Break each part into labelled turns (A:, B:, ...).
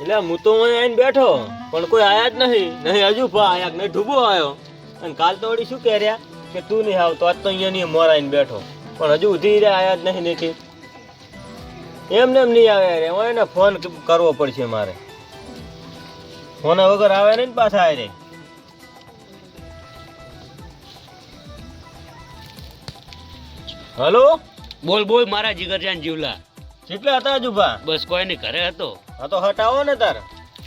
A: એટલે હું તો અહીં આવીને બેઠો પણ કોઈ આયા જ નહીં. નહીં હજુ ભા આયા નહીં ઢૂબો આવ્યો અને કાલ તો વળી શું કહે રહ્યા કે તું નહીં આવતો આજ તો અહીંયા નહીં મોર આવીને બેઠો. પણ હજુ ઉધી રહ્યા આયા જ નહીં દેખી એમને એમ નહીં આવે રે હું એને ફોન કરવો પડશે મારે. ફોન વગર આવે નહીં ને પાછા આવે રે હલો?
B: બોલ બોલ મારા જીગરજાન જીવલા.
A: કેટલા હતા હજુ ભા?
B: બસ કોઈ નહીં ઘરે હતો.
A: હા તો હટાવો ને તાર.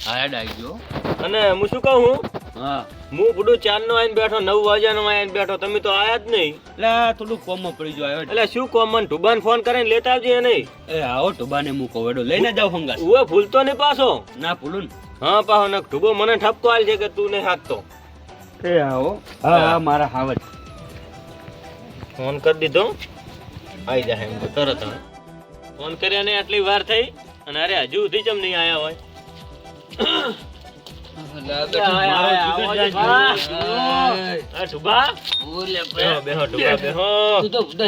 B: હા હેડ આવી ગયો.
A: અને હું શું કહું? હું.
B: હા
A: હું બુડું ચાર નો આવીને બેઠો નવ વાગ્યાનો આવીને બેઠો તમે તો આયા જ નહીં.
B: એટલે થોડું કોમમાં પડી ગયો આવ્યો
A: એટલે શું કોમન ટુબાન ફોન કરીને લેતા આવજે નહીં
B: એ આવો ટુબાને મૂકો કોવેડો લઈને જાવ ફંગાસ
A: ઉવે ભૂલતો નહીં પાછો.
B: ના ભૂલું ને.
A: હા પાહો ને ટુબો મને ઠપકો આલ છે કે તું નહીં હાથતો
B: એ આવો. હા હા. મારા હાવજ
A: ફોન કરી દીધો. આવી જાય એમ તો તરત ફોન કર્યા ને આટલી વાર થઈ. અને અરે હજુ સુધી ચમ નહીં આયા હોય?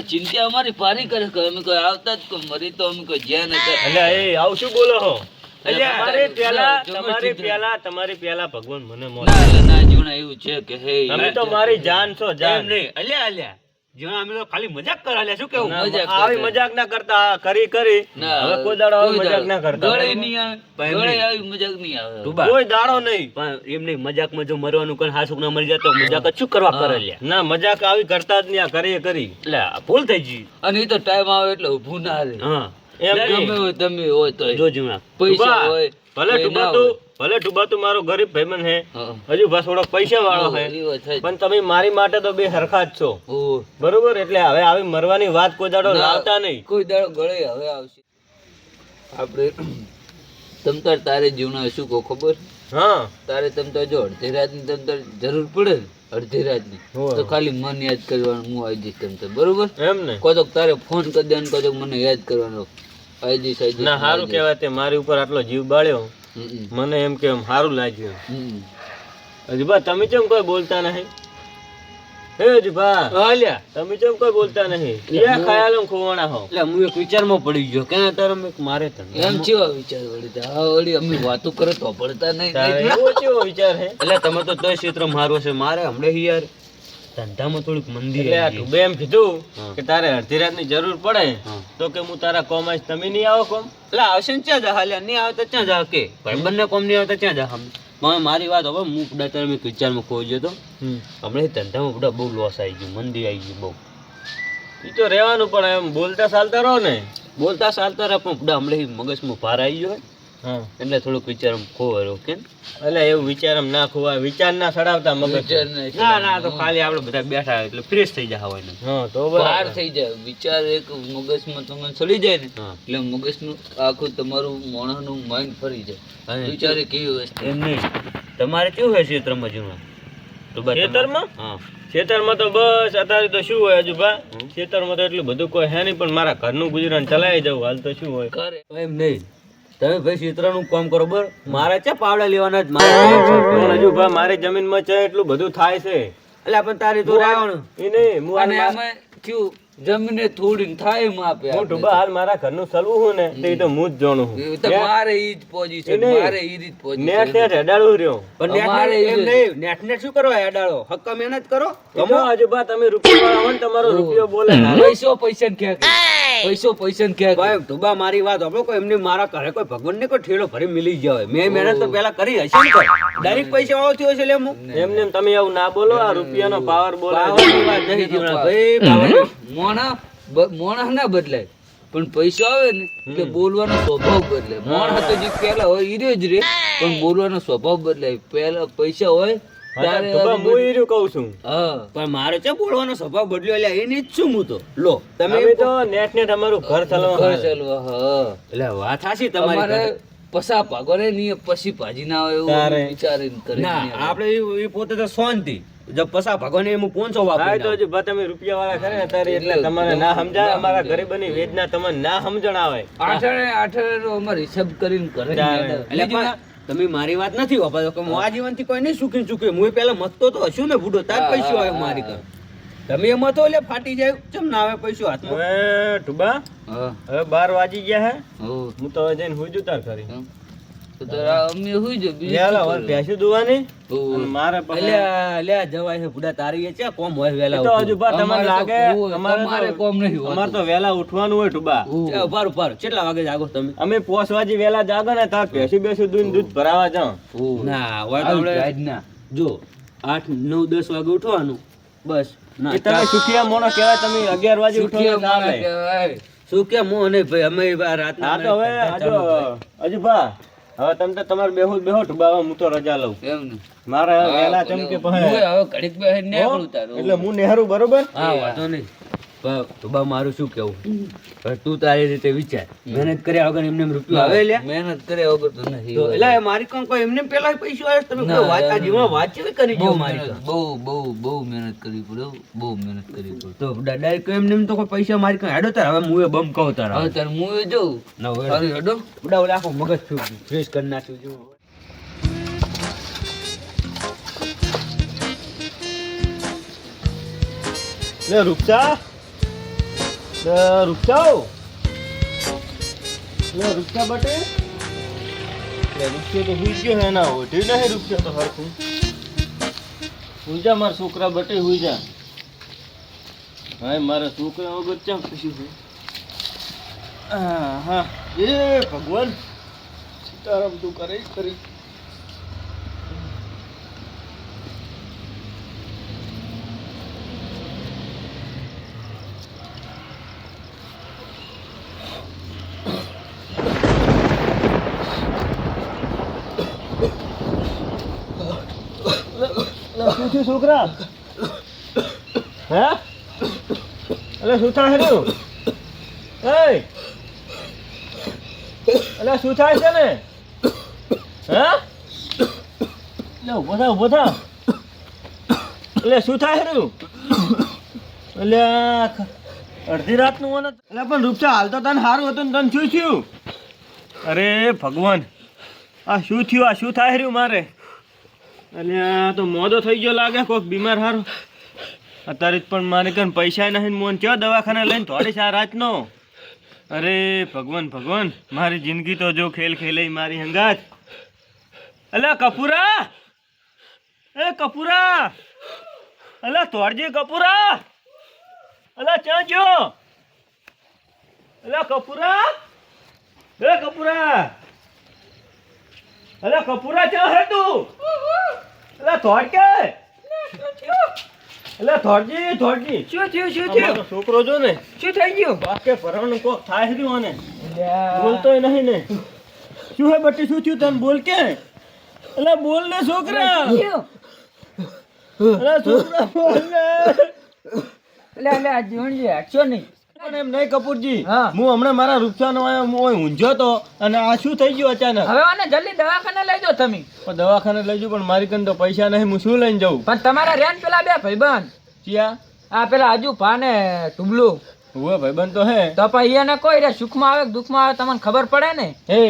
C: ચિંતા અમારી પારી કરે અમે કોઈ આવતા જ મરી તો અમે કોઈ જ્યાં નતા.
A: આવું શું બોલો હો તમારી પેલા
C: જો, જો,
A: તમારી
C: જો.
A: પેલા તમારી પેલા ભગવાન મને
C: એવું છે કે હે
A: તમે તો મારી જાન છો જાન.
B: નહીં. અલ્યા અલ્યા. જીવન અમે તો ખાલી મજાક કરા શું કેવું?
A: આવી
C: કરતા.
A: મજાક ના કરતા કરી કરી. હવે કોઈ દાડો આવી મજાક ના કરતા.
C: ગળે નહીં આવે ગળે આવી મજાક નહીં આવે.
A: કોઈ દાડો નહીં.
B: પણ એમ મજાકમાં જો મરવાનું કોઈ હાસુક ના મરી જાય તો મજાક શું કરવા કરે લ્યા?
A: ના મજાક આવી કરતા જ નહીં આ કરી. કરી
B: એટલે ભૂલ થઈ ગઈ.
C: અને એ તો ટાઈમ આવે એટલે ઊભું ના રહે.
B: હા.
A: એમ
C: હોય તમે હોય તો
B: જો
C: પૈસા હોય
A: ભલે ટુબા તું. ભલે ટુબા તું મારો ગરીબ ભાઈબંધ હે હજુ બસ થોડો પૈસા વાળો
C: હે.
A: પણ તમે મારી માટે તો બે સરખા જ છો. બરોબર? એટલે હવે આવી મરવાની વાત કોઈ દાડો લાવતા નહીં.
C: કોઈ દાડો ગળે હવે આવશે. આપણે તમ તાર જીવના શું કહો ખબર?
A: હા.
C: તારે તમ તાર જો અડધી રાતની તમ તાર જરૂર પડે અડધી રાતની. તો ખાલી મન યાદ કરવાનું હું આવી જઈશ તમતાર બરોબર?
A: એમ ને.
C: કોતો તારે ફોન કરી દે કોતો મને યાદ કરવાનો. આવી જઈશ
A: ના સારું કહેવાય તે મારી ઉપર આટલો જીવ બાળ્યો. મને એમ કે સારું લાગ્યું.
C: હમ.
A: તમે કેમ કોઈ બોલતા નહીં? હે હજી બા
B: અલ્યા
A: તમે કેમ કોઈ બોલતા નહીં? ક્યાં ખયાલો ખોવાણા હો.
B: એટલે હું એક વિચારમાં પડી ગયો ક્યાં તારે મેં મારે તને.
C: એમ ચેવો વિચાર વળી હા વળી અમે વાતો કરે તો પડતા નહીં.
A: એવો ચેવો વિચાર હે?
B: એટલે તમે તો તોય ક્ષેત્ર મારો છે. મારે હમણાં યાર ધંધામાં થોડુંક મંદી
A: એટલે
B: આવી
A: એમ કીધું કે તારે અડધી રાતની જરૂર પડે તો કે હું તારા કોમ આવીશ તમે નહીં આવો કોમ.
B: એટલે આવશે ને ક્યાં જા હાલ્યા નહીં આવે તો ક્યાં જા કે ભાઈ બંને કોમ નહીં આવે તો ક્યાં જા હમ મારી વાત હવે હું બધા તારે મેં વિચારમાં ખોઈ ગયો તો. હમણાં ધંધામાં બધા બહુ લોસ આવી ગયું મંદી આવી ગયું બહુ.
A: એ તો રહેવાનું પણ એમ બોલતા ચાલતા રહો ને.
B: બોલતા ચાલતા રહો પણ બધા હમણાં મગજમાં ભાર આવી ગયો એટલે થોડુંક વિચાર ખોવાયો કે
A: એટલે એવું વિચાર એમ ના ખોવાય વિચાર ના સડાવતા મગજ.
B: ના ના તો ખાલી આપણે બધા બેઠા એટલે ફ્રેશ થઈ જાય હોય ને
A: હા તો
C: બહાર થઈ જાય. વિચાર એક મગજમાં તમને ચડી જાય ને. એટલે મગજનું આખું તમારું મોણાનું માઇન્ડ ફરી જાય.
B: અને
C: વિચારે કેવી વસ્તુ?
B: એમ નહીં. તમારે કેવું હોય ક્ષેત્રમાં જીવન
A: ખેતરમાં?
B: હા.
A: ખેતરમાં તો બસ અત્યારે તો શું હોય હજુ બા ખેતરમાં તો એટલું બધું કોઈ હે નહીં પણ મારા ઘરનું ગુજરાન ચલાવી જવું હાલ તો શું હોય?
C: કરે
B: એમ નહીં. તમે ભાઈ ક્ષેત્રનું કામ કરો બર મારે ચા પાવડા લેવાના જ મારે
A: ભાઈ હજુ જમીનમાં જમીનમાં છે એટલું બધું થાય છે.
B: એટલે પણ તારી તો રહેવાનું
A: એ નહીં હું
C: અને આમાં કેવું જમીને થોડી થાય માપે
A: હું
C: આપણે.
A: હાલ મારા ઘરનું સલવું હું ને તે તો હું જ જાણું હું.
C: તો મારે ઈ જ પોઝિશન મારે ઈ રીત પોઝિશન
A: નેટ નેટ હેડાડું રહ્યો.
B: પણ નેટ એમ નહીં નેટ નેટ શું કરો હેડાળો હક્ક મહેનત કરો?
A: ગમો? આજુબા તમે રૂપિયો વાળા ને તમારો રૂપિયો બોલે
C: પૈસો પૈસા કે પૈસો પૈસા કે
B: ભાઈ તુબા મારી વાત આપણો કોઈ એમની મારા ઘરે કોઈ ભગવાન ને કોઈ ઠેલો ભરી મિલી ગયા હોય. મેં મહેનત તો પેલા કરી હશે ને ડાયરેક્ટ પૈસા વાળો થયો છે લે હું.
A: એમને એમ તમે એવું ના બોલો આ રૂપિયાનો પાવર બોલે
B: પાવરની વાત ભાઈ
C: મોણા મોણા ના બદલાય. પણ પૈસો આવે ને એટલે બોલવાનો સ્વભાવ બદલાય. મોણ હતો જે પેલા હોય ઈર્યો જ રે પણ બોલવાનો સ્વભાવ બદલાય. પેલા પૈસા હોય
B: પણ મારો છે બોલવાનો સ્વભાવ બદલ્યો એટલે એની જ છું હું તો લો તમે
A: તો નેટ નેટ અમારું ઘર
C: ઘર
A: ચલાવવા
C: હા.
B: એટલે વાત હાશી તમારી
C: પસા પાગો ને પછી ભાજી ના આવે એવું વિચારીને કરે
B: આપણે ઈ પોતે તો શાંતિ. જો પસા ભગવાને એમ પોંચો
A: હા
B: વાપરી
A: તો બા તમે રૂપિયા વાળા કરે ને તારે એટલે તમારે ના સમજાય અમારા ગરીબની વેદના તમને ના સમજણ આવે
C: આઠરે નો અમારે હિસાબ કરીને કરે
B: એટલે તમે મારી વાત નથી વાપરતો કે હું આ જીવનથી કોઈ નહીં સુખી ચૂક્યો હું પેલા મતતો તો હશું ને બુડો તાર પૈસો આવે મારી ઘર. તમે એમ હતો એટલે ફાટી જાય ચમ ના આવે પૈસો હાથમાં?
A: હવે ટુબા હવે બાર વાગી ગયા હે.
C: હું.
A: તો હવે જઈને હું જુતાર કરી.
C: તો તારા અમે હુઈ જો બીજું
A: વેલા
C: શું
A: હોય દુવાની મારે પાસે
B: અલ્યા અલ્યા જવાય છે બુડા તારી છે કોમ હોય વેલા
A: તો હજુ બા તમને લાગે અમારે
C: તમારે કોમ નહીં હોતું.
A: અમારે તો વેલા ઉઠવાનું હોય ટુબા
C: ઓવે.
B: ઉપાર ઉપાર કેટલા વાગે જાગો તમે?
A: અમે પોસ વાજી વેલા જાગો ને તાર ભેંસું બેસું દૂધ દૂધ ભરાવા જાઉં.
B: ના હોય તો આપણે
C: ના.
B: જો આઠ નવ દસ વાગે ઉઠવાનું. બસ. ના
A: તમે સુખિયા મોણો કહેવાય તમે અગિયાર વાગે ઉઠો
C: સુખિયા
A: તો ચાલે.
C: માણસ
B: શું કે મો નહીં ભાઈ અમે રાત રાતના
A: હવે હજુ હજુ ભા હવે તમે તો તમારે બેહો બેહો ટુબા હું તો રજા લઉં
C: એમ ને.
A: મારે વેલા ચમકે પહે
C: હવે ઘડીક બેસીને ને.
A: એટલે હું નેહરુ બરોબર
B: હા વાંધો નહીં તુબા મારું શું કેવું? તું તારી રીતે વિચાર. મહેનત કર્યા વગર એમને એમ રૂપિયો આવે લ્યા?
C: મહેનત કર્યા વગર તો નથી.
B: તો એટલે મારી કોણ કોઈ એમને પેલા પૈસો આવે તમે
C: ના,
B: કોઈ વાત આ
C: યાર.
B: જીવનમાં કરી જો મારી
C: બહુ બહુ બહુ મહેનત કરવી પડે બહુ મહેનત કરવી પડે.
B: તો ડાયરેક્ટ એમને તો કોઈ પૈસા મારી કોણ હેડો તાર. હવે મુએ બમ કહો તાર
C: હવે તાર મુએ જોઉં?
B: ના હવે
C: હેડો?
B: બડા ઓલા આખો મગજ ફ્રેશ કરી નાખ્યું જો
A: લે રૂપસા. લે રૂપસાઓ લે રૂપસા બટે? લે તો હુઈ ગયો હે ના ઓઢી નહીં રૂપસા તો હરખું. હુઈ મારા છોકરા બટે, હુઈ હા મારા છોકરા વગર ખુશી છે? હા હા એ ભગવાન, સીતારામ તું કરે કરી શું છોકરા? હે? અલે, શું થાય રહ્યું એ અલે, શું થાય છે ને? હે? ઊભો થા ઊભો થા. એટલે શું થાય એટલે આ ખ- અડધી રાતનું મને એટલે પણ રૂપસા હાલ તો તને સારું હતું ને તને શું થયું? અરે, ભગવાન. આ શું થયું? આ શું થાય રહ્યું મારે? આ તો મોદો થઈ ગયો લાગે કોઈક બીમાર હારો. અત્યારે પણ મારે કન પૈસા નહીં મોન. ચો દવાખાને લઈને થોડી સા રાતનો? અરે, ભગવાન ભગવાન, મારી જિંદગી તો જો ખેલ ખેલે મારી હંગાત. અલા, કપૂરા! એ, કપૂરા! અલા તોડજે કપૂરા! અલા ચા જો અલા, કપૂરા! એ, કપૂરા! અલા, કપૂરા ચા હે તું? અલા થોડ કે? એટલે થોડજી થોડજી
C: શું થયું શું
A: થયું? છોકરો જો ને
C: શું થઈ ગયું?
A: બાકે ભરવાનું કોક થાય રહ્યું અને બોલતોય નહીં ને. શું હે બટી શું થયું તને? બોલ કે. એટલે બોલ ને છોકરા. એટલે છોકરા બોલ ને.
C: એટલે એટલે જીવનજી હાચો નહીં.
A: પણ એમ નહીં કપૂરજી.
C: હું.
A: હમણાં મારા રૂપસાનો આયો હું અહીં તો અને આ શું થઈ ગયું અચાનક?
D: હવે આને જલ્દી દવાખાને લઈ જાઓ તમે.
A: પણ દવાખાને લઈ જઉં પણ મારી કન તો પૈસા નહીં હું શું લઈને જઉં?
D: પણ તમારા રેન પેલા બે ભાઈબંધ.
A: ચિયા?
D: આ પેલા હજુ ભાને ટુબલું
A: હુએ ભાઈબંધ તો હે.
D: તો એને કોઈ રે સુખમાં આવે દુઃખમાં આવે તમને ખબર પડે ને?
A: હે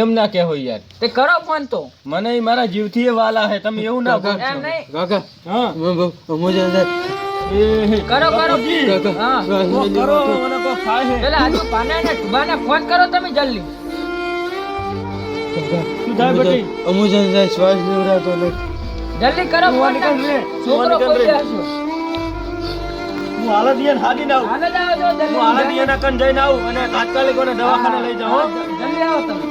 A: એમ ના કહેવો યાર.
D: તે કરો ફોન તો.
A: મને મારા જીવથી એ વાલા હે તમે એવું ના
D: એમ નહીં.
C: કાકા
A: હા.
D: કરો કરો. હા.
A: કરો મને કોક થાય હે.
D: પેલા હજુ ભાને ને ટુબાને ફોન કરો તમે જલ્દી.
A: થાય બટી?
D: જલ્દી કરો ફોન છોકરો કોઈ
A: હું હાલત હાલી ના આવું.
D: હાલે આવો જો
A: હું હાલત
D: જલ્દી
A: કન જઈને આવું અને તાત્કાલિક દવાખાને લઈ જાઓ હો.
D: જલ્દી આવો તમે.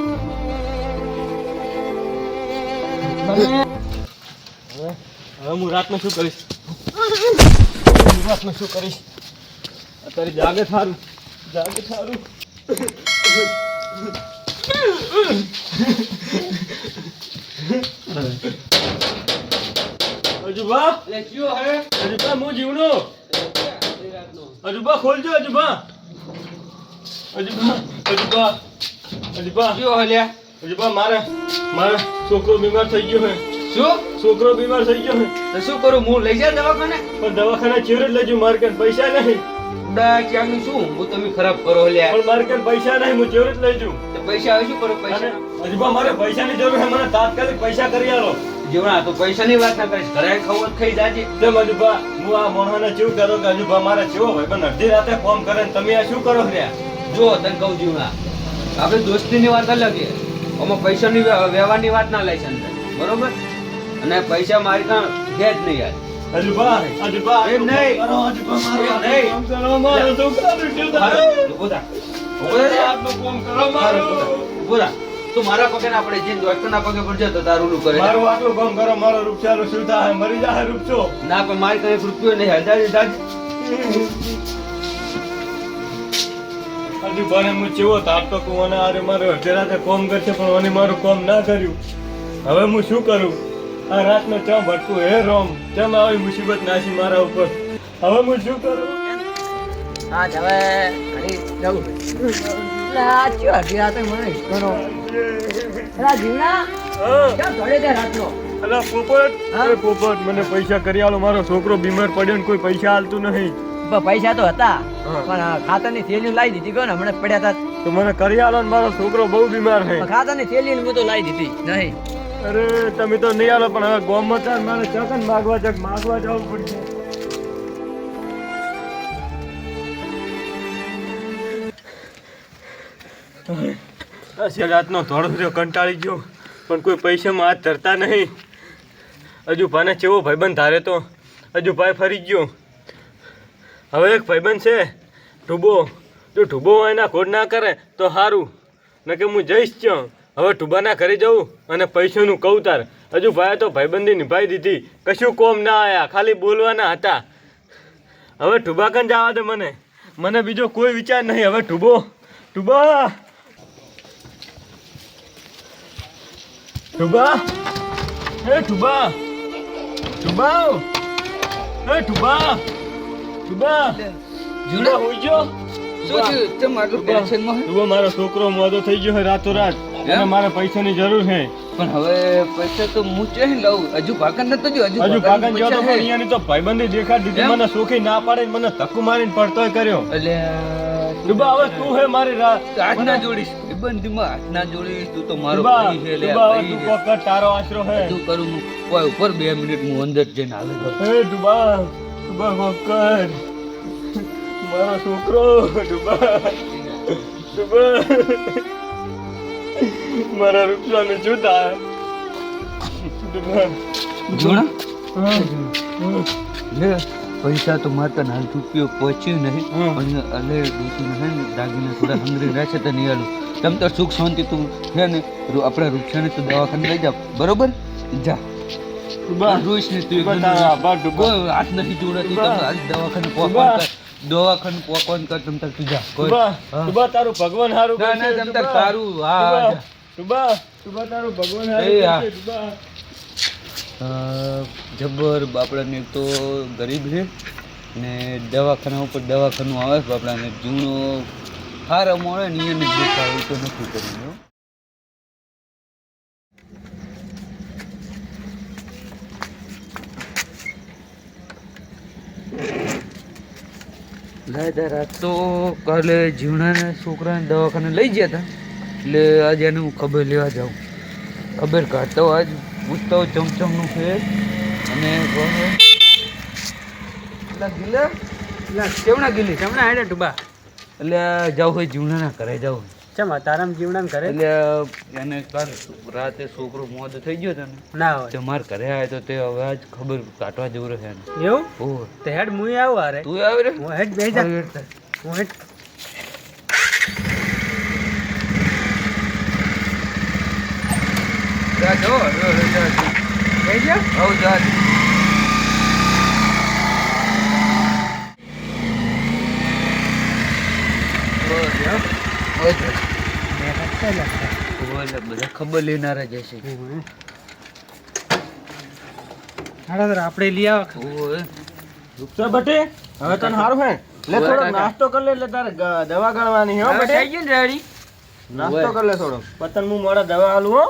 D: તમે
A: હવે હું રાતનું શું કરીશ? હું રાતનું શું કરીશ? અત્યારે જાગે સારું જાગે સારું અજુબા અજુબા હું જીવનો? અજુબા ખોલજો અજુબા. અજુબા અજુબા અજુબા.
C: શું હલ્યા
A: અજુબા મારે મારે છોકરો બીમાર થઈ ગયો હે.
C: શું?
A: છોકરો બીમાર થઈ ગયો
C: તો શું કરું? હું લઈ જા દવાખાને?
A: પણ દવાખાના ચેર લેજો માર કે પૈસા નહીં.
C: ઉડા ક્યાંનું શું? હું તમે ખરાબ કરો લ્યા.
A: પણ માર કે પૈસા નહીં હું ચેર જ લેજો
C: તો પૈસા આવે શું કરો? પૈસા?
A: હજુબા મારે પૈસાની જરૂર છે મને તાત્કાલિક પૈસા કરી આલો.
C: જીવણા તો પૈસાની વાત ના કરીશ. ઘરે ખબર ખાઈ જાજે.
A: તે મજુબા હું આ મોહને ચેવું કરો કે હજુબા મારે ચેવો હોય? પણ અડધી રાતે ફોન કરે તમે આ શું કરો રહ્યા?
C: જો તને કહું જીવણા આપણે દોસ્તીની વાત અલગ છે.
B: આમાં પૈસાની વ્યવહાર વ્યવહારની વાત ના લઈશ અંદર. બરોબર? અને પૈસા મારી ત્યાં છે જ નહીં યાર.
A: અજુબા અજુબા
B: એમ નહીં.
A: કરો, અજુબા, મારો
B: નહીં.
A: છોકરાનું જીવ કરો.
B: તું પગે ના પડે જે ડોક્ટરના પગે પડશે તો તારું ઓલું કરે.
A: મારું આટલું કામ કરો મારો રૂપિયાનું શું થાય? મરી જાય રૂપચો.
B: ના પણ મારી કઈ રૂપિયો નહીં. હજાર હજાર.
A: હજુ બને હું ચેવો તાપતો કું અને આરે મારે અઢેરાતે કોમ કરશે પણ મને મારું કોમ ના કર્યું. હવે હું શું કરું? આ રાતનો ચમ ભટકું હે રોમ. ચમ આવી મુસીબત નાસી મારા ઉપર. હવે હું શું કરું?
D: આજ હવે ઘડી જવું એટલે હજી રાતે મને હિસકોનો. અલા જીવના ક્યાં ઘરે તે રાતનો?
A: અલા પોપટ?
D: હા?
A: પોપટ મને પૈસા કરી આલો મારો છોકરો બીમાર પડ્યો ને કોઈ પૈસા હાલતું નહીં.
D: પૈસા તો હતા. પણ આ ખાતાની થેલી લાવી દીધી ગયો ને હમણાં પડ્યા હતા
A: તો મને કરી આલો ને મારો છોકરો બહુ બીમાર છે
D: ખાતાની થેલી હું તો લાવી દીધી નહીં.
A: અરે, તમે તો નહીં આલો, પણ હવે ગોમ મચાર મારે ચકન માગવા ચક માગવા જવું પડશે. આ રાતનો થોડો થયો કંટાળી ગયો. પણ કોઈ પૈસામાં હાથ ધરતા નહીં. હજુ ભાને ચેવો ભાઈબંધ ધારે તો. હજુ ભાઈ ફરી ગયો. હવે એક ભાઈબંધ છે, ઢૂબો. જો ઢૂબો એના ખોટ ના કરે, તો સારું ન કે હું જઈશ ક્યાં? હવે ટુબાના ઘરે જવું અને પૈસાનું કહું તાર હજુ ભાઈ તો ભાઈબંધી નિભાઈ દીધી. કશું કોમ ના આયા. ખાલી બોલવાના હતા. હવે ટુબાકન કન જવા દે મને. મને બીજો કોઈ વિચાર નહીં. હવે ટુબો. ટુબા. ટુબા. હે ટુબા. ટુબા. હે ટુબા. ટુબા. જુડા. હોઈ ગયો.
C: શું થયું? તે આટલું ટેન્શનમાં?
A: તું મારો છોકરો મોદો થઈ ગયો રાતો રાતોરાત. અને મારે પૈસાની જરૂર છે.
C: પણ હવે પૈસા તો હું ચે લઉં. હજુ ભાગન નતો જો હજુ
A: હજુ
C: ભાગન
A: જો તો પણ. અહીંયાની તો ભાઈબંધી દેખાડ દીધી. મને સોખી ના પાડે મને ધક્કો મારીને પડતોય કર્યો.
C: એટલે
A: ડુબા હવે તું હે મારી રાત
C: હાથ ના જોડીશ. બંધીમાં હાથ ના જોડીશ. તું તો મારો ભાઈ છે લે
A: ડુબા હવે
C: ભાઈ
A: તું પકડ તારો આશરો હે.
C: બધું કરું હું? કોઈ ઉપર બે મિનિટ હું અંદર જઈને આવે
A: હે ડુબા ડુબા પકડ મારો છોકરો ડુબા ડુબા મારા રૂપિયાને જોતા
C: જોણા લે પૈસા તો મારે તને હાલ રૂપિયો પહોંચ્યું નહીં. પણ અલે ડૂચી ને દાગીને થોડા હંગરી રહેશે તો નહીં આલું તમ તો સુખ શાંતિ તું છે ને આપણા રૂપિયાને તું દવાખાને લઈ જા બરોબર? જા. રોઈશ ને તું હાથ નથી જોડાતું આજ દવાખાને
A: ડુબા.
C: પોકવાન કર કર તમ તક તું કોઈ
A: સુબા. તારું ભગવાન હારું
C: ના, ના, તમ
A: તક.
C: તારું, હા, સુબા
A: ડુબા તારું ભગવાન હારું
C: અ, જબ્બર બાપડાને તો ગરીબ છે ને દવાખાના ઉપર દવાખાનું આવે છે બાપડાને. જૂનો હારા મળે નિયમિત એવું તો નથી કર્યું દાદા રાત તો કાલે જીવણાના છોકરાને દવાખાને લઈ ગયા હતા એટલે આજે એને હું ખબર લેવા જાઉં. ખબર કાઢતો આજ પૂછતો ચમચમનું છે. અને ગીલા કેવડા ગીલી
D: તમને હેડે ડૂબા
C: એટલે જાઉં હોય જીવણાના ઘરે જાઉં.
D: ચમ તારામ જીવડામ કરે
C: એટલે એને કાલ રાતે છોકરો મોદ થઈ ગયો તને ને
D: હોય.
C: તે ઘરે આવે તો તે હવે આજ ખબર કાઢવા જેવું રહે
D: એવું?
C: ઓહ
D: તે હેડ મુય આવું આરે
C: તું આવે રે.
D: હું હેડ બેસી જા. હું હેડ.
C: જા.
D: બેસી જા.
C: ઓલે બધા ખબર લેનારા જશે
D: આપણે લઈ આવ.
C: ઓય
A: રૂપસા બટે હવે તને સારું હે? લે થોડો નાસ્તો કર લે એટલે તારે દવા ગણવાની હે બટે.
D: થઈ ગયું રેડી?
A: નાસ્તો કર લે થોડો પતન હું મારા દવા આલું હો.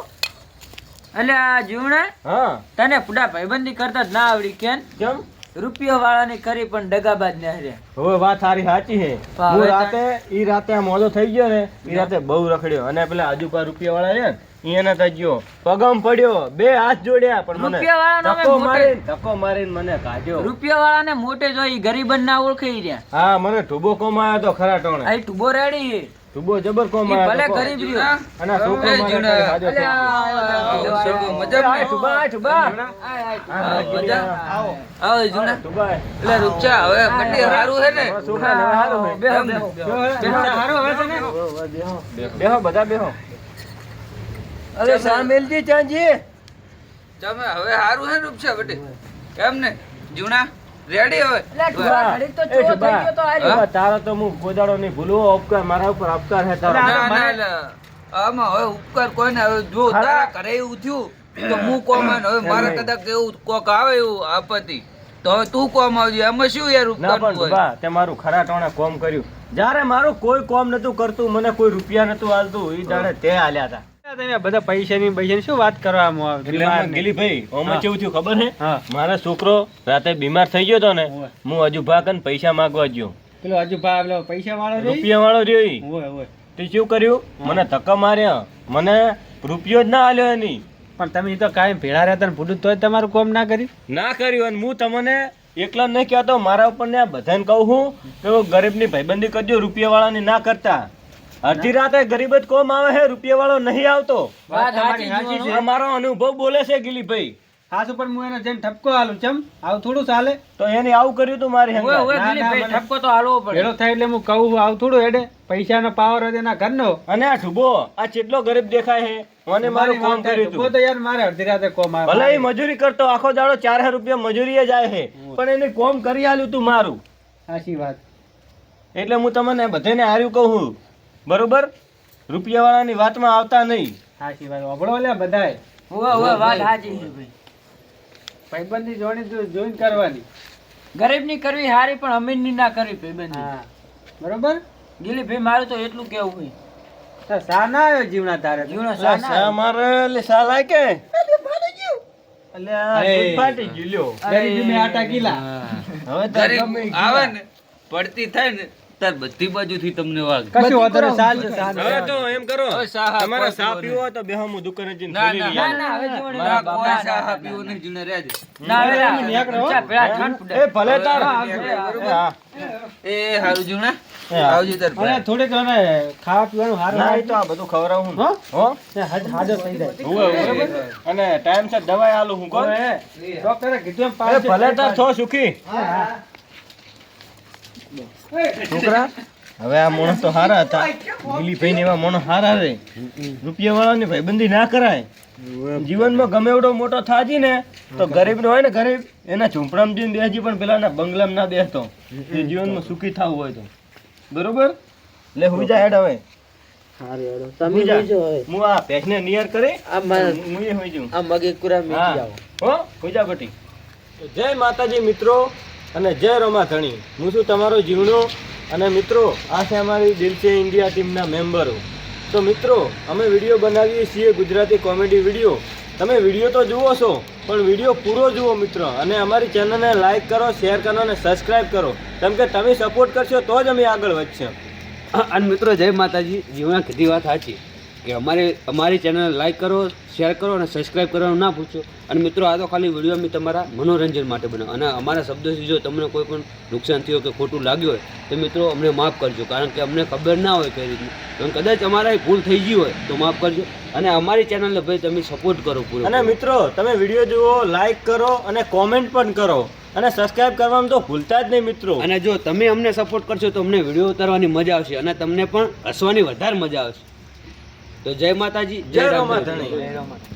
D: એટલે આ જીવણા
A: હા.
D: તને પુડા ભાઈબંધી કરતા જ ના આવડી કેમ
A: કેમ?
D: રૂપિયો વાળાની કરી પણ ડગાબાજ ને હરે.
A: હવે વાત સારી સાચી છે.
D: હું
A: રાતે ઈ રાતે મોજો થઈ ગયો ને ઈ રાતે બહુ રખડ્યો. અને પેલા આજુપા રૂપિયા વાળા છે ને એને તજ્યો ગયો. પગમ પડ્યો. બે હાથ જોડ્યા પણ મને ધક્કો મારીને ધક્કો મારીને મને કાઢ્યો.
D: રૂપિયા વાળા ને મોટે જોઈ ગરીબ ના ઓળખી રહ્યા.
A: હા મને ઢૂબો કોમાયો તો ખરા ટોણે.
D: આ ટુબો રેડી.
A: ઢુબો જબર કોમ
D: ભલે ગરીબ રહ્યો.
A: અને છોકરો મારા હાજર
C: આવો, સગો, મજામાં?
A: આય, સુબા આય, સુબા
D: આય, આય.
C: મજા?
A: આવો.
C: આવો જુના
A: સુબા
C: એટલે રૂપચા હવે મંડી હારું હે ને?
A: છોકરાને હારું છે.
D: બેહો, બેહો.
C: હારું હવે છે ને?
A: બેહો, બેહો. બેહો બધા બેહો.
D: અરે સામેલજી ચાંજી
C: તમે હવે હારું હે રૂપચા બટે કેમ ને? જુના રેડી હવે
D: એટલે ઢુબા ઘડીક તો
A: એ
D: થઈ ગયો તો આર્યો.
A: તારો તો હું કોઈ દાડો નહીં ભૂલું મારા ઉપર અપકાર હે તારો.
C: ના ના આમાં હવે ઉપકાર કોઈને હવે જો તારા ઘરે એવું થયું તો હું કોમ આવે હવે મારે કદાચ એવું કોક આવે એવું આપત્તિ. તો હવે તું કોમ આવજે. એમાં શું યાર
A: ના પણ તે મારું ખરા ટોણે કોમ કર્યું. જ્યારે મારું કોઈ કોમ નતું કરતું મને કોઈ રૂપિયા નતું હાલતું એ જાણે તે હાલ્યા હતા.
E: તમે બધા પૈસાની પૈસાની શું વાત કરવામાં આવે?
A: એટલે ગિલીભાઈ, આમાં કેવું થયું ખબર હે. મારો છોકરો રાતે બીમાર થઈ ગયો તો ને હું હજુ ભાગન પૈસા માંગવા ગયો.
E: પેલો પેલો પૈસા વાળો
A: રૂપિયા વાળો રહ્યો તે શું કર્યું? મને ધક્કા માર્યા. મને રૂપિયો જ ના આલ્યો એની.
E: પણ તમે તો કાંઈ ભેળા રહેતા ને ભૂલું તોય તમારું કોમ ના કર્યું?
A: ના કર્યું અને હું તમને એકલા નહીં કહેતો મારા ઉપર ને આ બધાને કહું છું કે ગરીબની ભાઈબંધી કરજો રૂપિયા વાળાની ના કરતા. અડધી રાતે ગરીબ જ કોમ આવે છે રૂપિયા વાળો નહીં આવતો.
D: વાત
E: તમારી
D: સાચી
E: સાચી
D: છે.
A: આ મારો અનુભવ બોલે છે ગિલીભાઈ.
E: હાસ ઉપર હું એને જેમ ઠપકો આલું ચમ? આવું થોડું ચાલે?
A: તો એને આવું કર્યું તું મારી
D: ઠપકો તો આલવો પડે.
E: એનો થાય એટલે હું કહું આવું થોડું હેડે. પૈસાનો પાવર હતો એના ઘરનો.
A: અને આ ઠુબો આ કેટલો ગરીબ દેખાય છે? મને મારું કામ કર્યું તું.
E: તો યાર મારે અડધી રાતે કોમ આવે.
A: ભલે એ મજૂરી કરતો આખો દાડો ચાર હજાર રૂપિયા મજૂરીએ જાય છે. પણ એને કોમ કરી આલ્યું તું મારું.
E: સાચી વાત.
A: એટલે હું તમને બધાને હાર્યું કહું. છું બરોબર? રૂપિયા વાળાની વાતમાં આવતા નહીં.
E: સાચી વાત. અભળો લે બધાય.
D: ઓવા ઓવા વાત સાચી છે ભાઈ.
E: ભાઈબંધી જોણી જોઈન કરવાની.
D: ગરીબની કરવી હારી પણ અમીરની ના કરવી ભાઈબંધી.
E: હા. બરોબર?
D: દિલીપભાઈ મારું તો એટલું કેવું હોય
E: તો સા ના આવ્યો જીવના તારે
D: જીવનો સા
A: સા મારે? લે સા લાય કે અલ્યા,
E: એ.
A: દૂધ ફાટી ગયું લ્યો.
E: ગરીબી મેં આટા ગીલા.
A: હવે
C: ગરીબ આવે ને પડતી થાય ને તાર બધી બાજુથી તમને વાગ
E: કશું વાંધો નહીં સાંજે સાંજે
A: હવે તો એમ કરો તમારે સા
C: પીવો
A: તો બે હું દુકાને જઈને
C: ના, ના,
D: ના, હવે જીવણ ના,
C: કોઈ
D: સા
C: પીવો નહીં જીવને રહેજે
D: ના, હવે ના,
E: તમે નીકળો.
D: પેલા ઠંડ પડે.
A: એ ભલે તાર એ
C: બરોબર.
A: હા.
C: એ હારું જુણા
A: એ
C: તાર અરે.
E: થોડીક એને ખાવા પીવાનું હારું
A: ના, તો આ બધું ખવડાવું
E: હો?
A: હું.
E: હાજ- હાજો થઈ જાય.
A: અને ટાઈમસર દવાઈ આલું હું કોણ
E: ડોક્ટરે કીધું એમ
A: એ ભલે તાર છો સુખી
E: હા, હા.
A: છોકરા હવે આ માણસ તો હારા હતા. દિલીપભાઈ એવા માણસ હારા રે. રૂપિયા વાળાની ભાઈબંધી ના કરાય. જીવનમાં ગમે એવડો મોટો થાજી ને તો ગરીબ નો હોય ને ગરીબ એના ઝૂંપડામાં જઈને બેસજી પણ પેલા બંગલામાં ના બેસતો. એ જીવનમાં સુખી થવું હોય તો. બરોબર? લે હું જા હેડ હવે. હું આ ભેંસને નિયર કરી હું હુઈ જાઉં. હા. હો હુઈ જા બટી જય માતાજી મિત્રો. અને જય રમા ધણી હું છું તમારો જીવનો અને મિત્રો, આ છે અમારી દિલ છે ઇન્ડિયા ટીમના મેમ્બરો. તો મિત્રો, અમે વીડિયો બનાવીએ છીએ ગુજરાતી કોમેડી વીડિયો. તમે વીડિયો તો જુઓ છો, પણ વીડિયો પૂરો જુઓ મિત્રો અને અમારી ચેનલને લાઈક કરો, શેર કરો અને સબસ્ક્રાઈબ કરો. કેમ કે તમે સપોર્ટ કરશો તો જ અમે આગળ વધશે.
B: અને મિત્રો, જય માતાજી. જીવના કીધી વાત સાચી. કે અમારે અમારી ચેનલ લાઈક કરો શેર કરો અને સબસ્ક્રાઈબ કરવાનું ના ભૂલશો. અને મિત્રો આ તો ખાલી વીડિયો અમે તમારા મનોરંજન માટે બનાવો અને અમારા શબ્દોથી જો તમને કોઈ પણ નુકસાન થયું કે ખોટું લાગ્યું હોય તો મિત્રો અમને માફ કરજો. કારણ કે અમને ખબર ના હોય કઈ રીતની. અને કદાચ અમારા ભૂલ થઈ ગઈ હોય તો માફ કરજો. અને અમારી ચેનલને ભાઈ તમે સપોર્ટ કરો પૂરો
A: અને મિત્રો તમે વીડિયો જુઓ લાઈક કરો અને કોમેન્ટ પણ કરો. અને સબસ્ક્રાઈબ કરવાનું તો ભૂલતા જ નહીં મિત્રો.
B: અને જો તમે અમને સપોર્ટ કરશો તો અમને વીડિયો ઉતારવાની મજા આવશે અને તમને પણ હસવાની વધારે મજા આવશે. તો જય માતાજી
A: જય
B: રામ.
A: ધણી